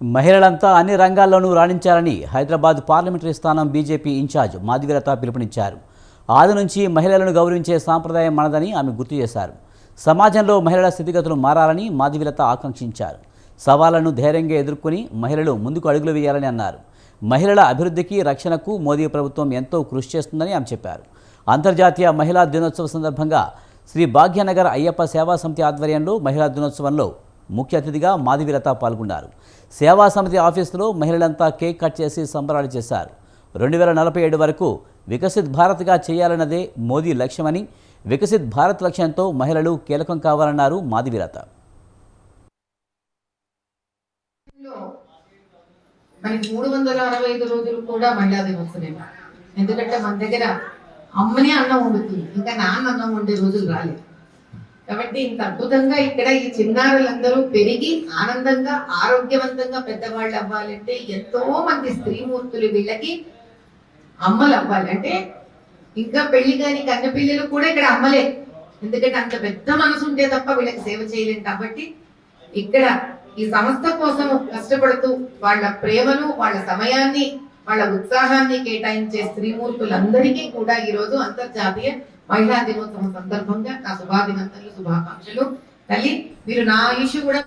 మహిళలంతా అన్ని రంగాల్లోనూ రాణించాలని హైదరాబాద్ పార్లమెంటరీ స్థానం బీజేపీ ఇన్ఛార్జ్ మాధవీలత పిలుపునిచ్చారు. ఆది నుంచి మహిళలను గౌరవించే సాంప్రదాయం మనదని ఆమె గుర్తు చేశారు. సమాజంలో మహిళల స్థితిగతులు మారాలని మాధవీలత ఆకాంక్షించారు. సవాళ్ళను ధైర్యంగా ఎదుర్కొని మహిళలు ముందుకు అడుగులు వేయాలని అన్నారు. మహిళల అభివృద్ధికి రక్షణకు మోదీ ప్రభుత్వం ఎంతో కృషి చేస్తుందని ఆమె చెప్పారు. అంతర్జాతీయ మహిళా దినోత్సవ సందర్భంగా శ్రీ భాగ్యనగర్ అయ్యప్ప సేవా సమితి ఆధ్వర్యంలో మహిళా దినోత్సవంలో ముఖ్య అతిథిగా మాధవీలత పాల్గొన్నారు. సేవా సమితి ఆఫీసులో మహిళలంతా కేక్ కట్ చేసి సంబరాలు చేశారు. రెండు వేల నలభై ఏడు వరకు వికసిత్ భారత్గా చేయాలన్నదే మోదీ లక్ష్యమని వికసిత్ భారత్ లక్ష్యంతో మహిళలు కీలకం కావాలన్నారు మాధవీలత. లో మనకి మూడు వందల అరవై ఐదు రోజులు కూడా మహిళా దినోత్సవమే ఎందుకంటే మన దగ్గర అమ్మనే అన్నం వండుతుంది. ఇంకా నాన్న అన్నం వండే రోజులు రాలేదు. కాబట్టి ఇంత అద్భుతంగా ఇక్కడ ఈ చిన్నారులందరూ పెరిగి ఆనందంగా ఆరోగ్యవంతంగా పెద్దవాళ్ళు అవ్వాలంటే ఎంతో మంది స్త్రీమూర్తులు వీళ్ళకి అమ్మలు అవ్వాలంటే ఇంకా పెళ్ళి కాని కన్నపిల్లలు కూడా ఇక్కడ అమ్మలే. ఎందుకంటే అంత పెద్ద మనసు ఉంటే తప్ప వీళ్ళకి సేవ చేయలేం కాబట్టి ఇక్కడ ఈ సంస్థ కోసం కష్టపడుతూ వాళ్ళ ప్రేమను వాళ్ళ సమయాన్ని వాళ్ళ ఉత్సాహాన్ని కేటాయించే స్త్రీమూర్తులందరికీ కూడా ఈ రోజు అంతర్జాతీయ మహిళా దినోత్సవం సందర్భంగా నా శుభాభినందనలు శుభాకాంక్షలు. తల్లి మీరు నా ఆయుష్ కూడా